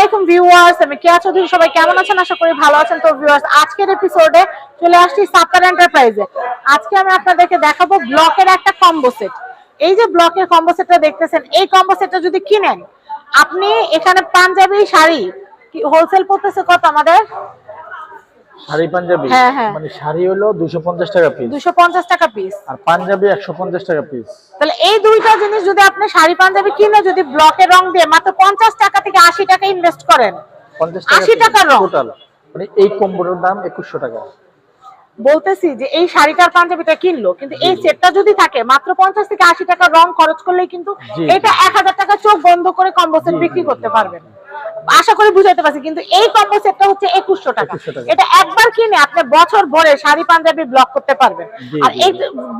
আলাইকুম ভিউয়ার্স, আমি কেয়া চৌধুরী সবাই কেমন আছেন? আশা করি ভালো আছেন। তো ভিউয়ার্স, আজকের এপিসোডে চলে আসছি সাপার এন্টারপ্রাইজে আজকে আমি আপনাদেরকে দেখাবো ব্লকের একটা কম্বো সেট এই যে ব্লকের কম্বো সেটটা দেখতেছেন, এই কম্বো সেটটা যদি কিনেন, আপনি এখানে পাঞ্জাবি, শাড়ি হোলসেল পড়তেছে কত আমাদের? শাড়ি পাঞ্জাবি? হ্যাঁ, হ্যাঁ। মানে শাড়ি হলো দুশো পঞ্চাশ টাকা পিস দুশো পঞ্চাশ টাকা পিস আর পাঞ্জাবি একশো পঞ্চাশ টাকা পিস তাহলে এই দুইটা জিনিস যদি আপনি শাড়ি পাঞ্জাবি কিনে যদি ব্লকের রং দিয়ে মাত্র পঞ্চাশ টাকা থেকে আশি টাকা ইনভেস্ট করেন পঞ্চাশ 80 টাকার রং। টোটাল মানে এই কম্বোটার দাম একুশশো টাকা। বলতেছি যে এই শাড়িটার পাঞ্জাবিটা কিনলো কিন্তু এই সেটটা যদি থাকে মাত্র পঞ্চাশ থেকে আশি টাকা রং খরচ করলেই কিন্তু এটা এক হাজার টাকা চোখ বন্ধ করে কম্বো সেট বিক্রি করতে পারবেন। আশা করি বুঝাইতে পারছি কিন্তু এই কম্বো সেটটা হচ্ছে একুশশো টাকা। এটা একবার কিনে আপনি বছর ভরে শাড়ি পাঞ্জাবি ব্লক করতে পারবেন। আর এই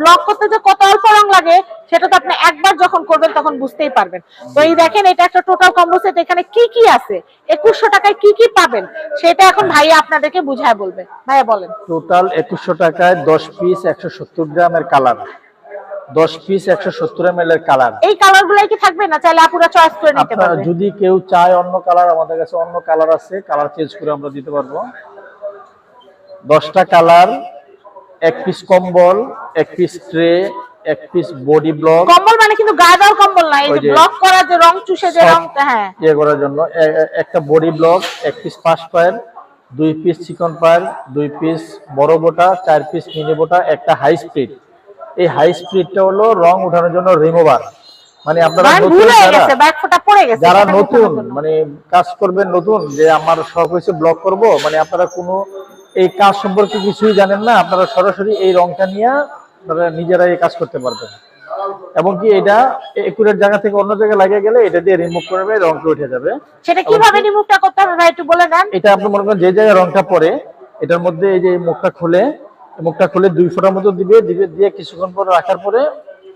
ব্লক করতে যে কত অল্প রং লাগে সেটা তো আপনি একবার যখন করবেন তখন বুঝতেই পারবেন। তো এই দেখেন এটা একটা টোটাল কম্বো সেট এখানে কি কি আছে? একুশশো টাকায় কি কি পাবেন? সেটা এখন ভাইয়া আপনাদেরকে বুঝায় বলবে। ভাইয়া বলেন। টোটাল একুশশো টাকায় দশ পিস একশো সত্তর গ্রামের কালার দশ পিস একশো সত্তর এম এর কালার এই কালার গুলাই কি থাকবে না? চাইলে আপুরা চয়েস করে নিতে পারবে। যদি কেউ চায় অন্য কালার আমাদের কাছে অন্য কালার আছে কালার চেঞ্জ করে আমরা দিতে পারব। দশটা কালার এক পিস কম্বল এক পিস ট্রে এক পিস বডি ব্লক কম্বল মানে কিন্তু গায়ে দেওয়ার কম্বল না এই যে ব্লক করা যে রং চুষে যে রংটা হ্যাঁ। ইয়ে করার জন্য। একটা বডি ব্লক এক পিস পাঁচ পায়ের দুই পিস চিকন পায়ের দুই পিস বড় বোটা চার পিস মিনি বোটা একটা হাই স্পিড এই হাই স্পিডটা হলো রং উঠানোর জন্য রিমুভার মানে আপনারা যারা- নতুন মানে কাজ করবেন নতুন যে আমার শখ হয়েছে ব্লগ করব মানে আপনারা কোনো এই কাজ সম্পর্কে কিছুই জানেন না আপনারা সরাসরি এই রংটা নিয়ে আপনারা নিজেরা এই কাজ করতে পারবেন। এমনকি এটা একুরের জায়গা থেকে অন্য জায়গায় লাগিয়ে গেলে এটা দিয়ে রিমুভ করবে রংটা উঠে যাবে। সেটা কীভাবে রিমুভটা করতে হবে ভাই একটু বলে দেন। এটা আপনি মনে করেন যে জায়গায় রংটা পড়ে এটার মধ্যে এই যে মুখটা খুলে মুখটা খুলে দুই ফোঁটার মতো দিবে দিবে দিয়ে কিছুক্ষণ পর রাখার পরে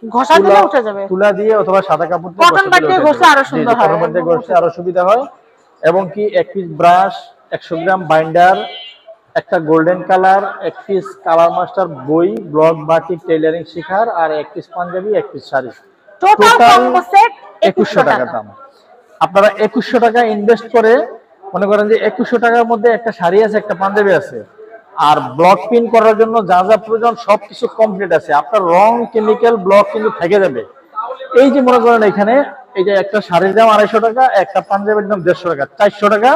ঘষা দিলে তুলা- উঠে যাবে। তুলা দিয়ে অথবা সাদা কাপড় দিয়ে দিয়ে আরও সুন্দর হয়। দিয়ে সুবিধা হয়। এবং কি এক পিস ব্রাশ একশো গ্রাম বাইন্ডার একটা গোল্ডেন কালার এক পিস কালার মাস্টার বই ব্লক বাটিক টেইলারিং শিখার আর এক পিস পাঞ্জাবি এক piece sari. Total combo set একুশশো টাকা দাম। আপনারা একুশশো টাকা ইনভেস্ট করে মনে করেন যে একুশশো টাকার মধ্যে একটা শাড়ি আছে একটা পাঞ্জাবি আছে। আর ব্লক পিন করার জন্য যা যা প্রয়োজন সবকিছু কমপ্লিট আছে। আপনার রং কেমিক্যাল ব্লক কিন্তু থেকে যাবে। এই যে মনে করেন এখানে এই যে একটা শাড়ির দাম আড়াইশো টাকা একটা পাঞ্জাবির দাম দেড়শো টাকা চারশো টাকা।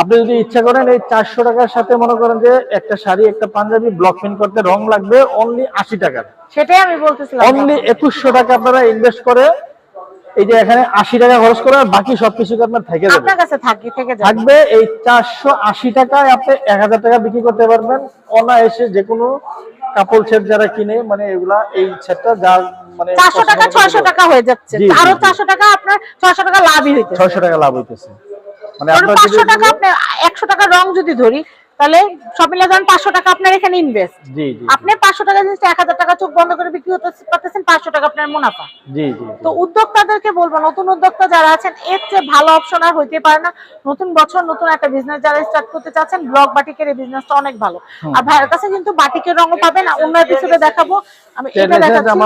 আপনি যদি ইচ্ছা করেন এই চারশো টাকার সাথে মনে করেন যে একটা শাড়ি একটা পাঞ্জাবি ব্লক পিন করতে রং লাগবে অনলি আশি টাকার। সেটাই আমি বলতেছিলাম। অনলি একুশশো টাকা আপনারা ইনভেস্ট করে এই যে এখানে আশি টাকা খরচ করে আর বাকি সবকিছু আপনার থেকে যাবে? আপনার কাছে থাকি থেকে যাবে। থাকবে এই চারশো আশি টাকায় আপনি এক হাজার টাকা বিক্রি করতে পারবেন। অনায়াসে যে কোনো কাপড় সেট যারা কিনে মানে এগুলা এই সেটটা যার মানে চারশো টাকা ছয়শো টাকা হয়ে যাচ্ছে। আরও জি। চারশো টাকা আপনার ছয়শো টাকা লাভই হইতে ছয়শো টাকা লাভ হইতেছে। মানে আপনার পাঁচশো যদি- টাকা আপনার একশো টাকা রং যদি ধরি তাহলে সব মিলে ধরেন পাঁচশো টাকা আপনার এখানে ইনভেস্ট আপনি পাঁচশো টাকা জিনিসটা এক হাজার টাকা চোখ বন্ধ করে বিক্রি করতে পারতেছেন পাঁচশো টাকা আপনার মুনাফা। তো উদ্যোক্তাদেরকে বলব নতুন উদ্যোক্তা যারা আছেন এর চেয়ে ভালো অপশন আর হইতে পারে না। নতুন বছর নতুন একটা বিজনেস যারা স্টার্ট করতে চাচ্ছেন ব্লক বাটিকের এই বিজনেসটা অনেক ভালো। আর ভাইয়ের কাছে কিন্তু বাটিকের রঙও পাবেন অন্য এপিসোডে দেখাবো। আমি এটা দেখাচ্ছি।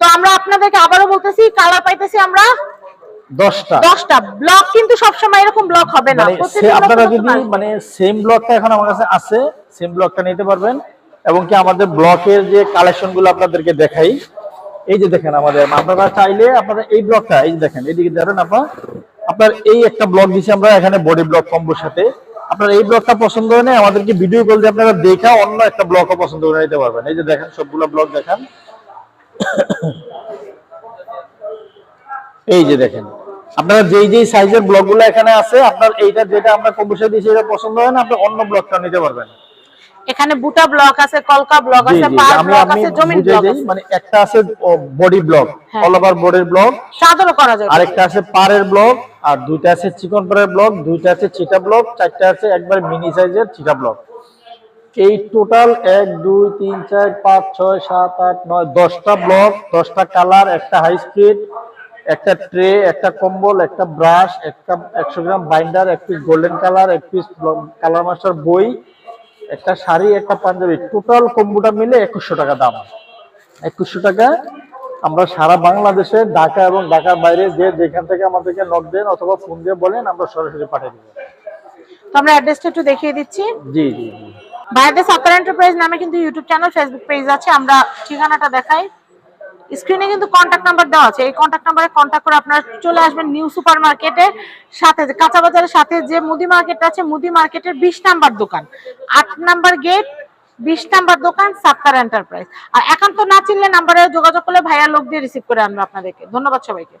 তো আমরা আপনাদেরকে আবারও বলতেছি কালার পাইতেছি আমরা। দশটা। দশটা। ব্লক কিন্তু সবসময় এরকম ব্লক হবে না। মানে আপনারা যদি মানে সেম ব্লকটা এখন আমার কাছে আছে সেম ব্লকটা নিতে পারবেন। এবং কি আমাদের ব্লকের যে কালেকশনগুলো আপনাদেরকে দেখাই এই যে দেখেন আমাদের আপনারা চাইলে আপনারা এই ব্লকটা এই যে দেখেন এইদিকে আপনার আপনার এই একটা ব্লক দিছি আমরা এখানে বডি ব্লক কম্বোর সাথে। আপনার এই ব্লকটা পছন্দ হয় না আমাদেরকে ভিডিও কল দিয়ে আপনারা দেখা অন্য একটা ব্লকও পছন্দ করে নিতে পারবেন। এই যে দেখেন সবগুলো ব্লক দেখেন। এই যে দেখেন। আপনারা যেই যেই সাইজের ব্লকগুলো এখানে আছে আপনার এইটা যেটা আমরা কম্পিউটার দিয়েছি এটা পছন্দ হয় না? আপনি অন্য ব্লকটা নিতে পারবেন। এখানে বুটা ব্লক আছে কলকা ব্লক আছে পার ব্লক আছে জমিন ব্লক আছে। মানে একটা আছে বডি ব্লক হ্যাঁ। অল ওভার বডির ব্লক। চাদরও করা যায় আরেকটা আছে পাড়ের ব্লক আর দুইটা আছে চিকন পাড়ের ব্লক দুইটা আছে চিটা ব্লক চারটা আছে একবার মিনি সাইজের চিটা ব্লক। এই টোটাল এক দুই তিন চার পাঁচ ছয় সাত আট নয় দশটা ব্লক দশটা কালার একটা হাই স্পিড একটা ট্রে একটা কম্বল একটা ব্রাশ একটা একশো গ্রাম বাইন্ডার এক পিস গোল্ডেন কালার এক পিস কালার মাস্টার বই একটা শাড়ি একটা পাঞ্জাবি। টোটাল কম্বোটা মিলে একুশশো টাকা দাম। একুশশো টাকা আমরা সারা বাংলাদেশে ঢাকা এবং ঢাকার বাইরে যে যেখান থেকে আমাদেরকে নক দেন অথবা ফোন দিয়ে বলেন আমরা সরাসরি পাঠিয়ে দেবো। তো আমরা অ্যাড্রেসটা একটু দেখিয়ে দিচ্ছি। জি জি জি। ভাইয়াদের সাপ্তার এন্টারপ্রাইজ নামে কিন্তু ইউটিউব চ্যানেল ফেসবুক পেজ আছে। আমরা ঠিকানাটা দেখাই। স্ক্রিনে কিন্তু কন্ট্যাক্ট নাম্বার দেওয়া আছে। এই কন্ট্যাক্ট নাম্বারে কন্ট্যাক্ট করে আপনারা চলে আসবেন নিউ সুপার মার্কেটের সাথে, কাঁচা বাজারের সাথে যে মুদি মার্কেট আছে, মুদি মার্কেটের বিশ নাম্বার দোকান। আট নাম্বার গেট বিশ নাম্বার দোকান সাপ্তার এন্টারপ্রাইজ আর একান্ত না চিনলে নাম্বারে যোগাযোগ করলে ভাইয়া লোক দিয়ে রিসিভ করে আনবে আপনাদেরকে। ধন্যবাদ সবাইকে।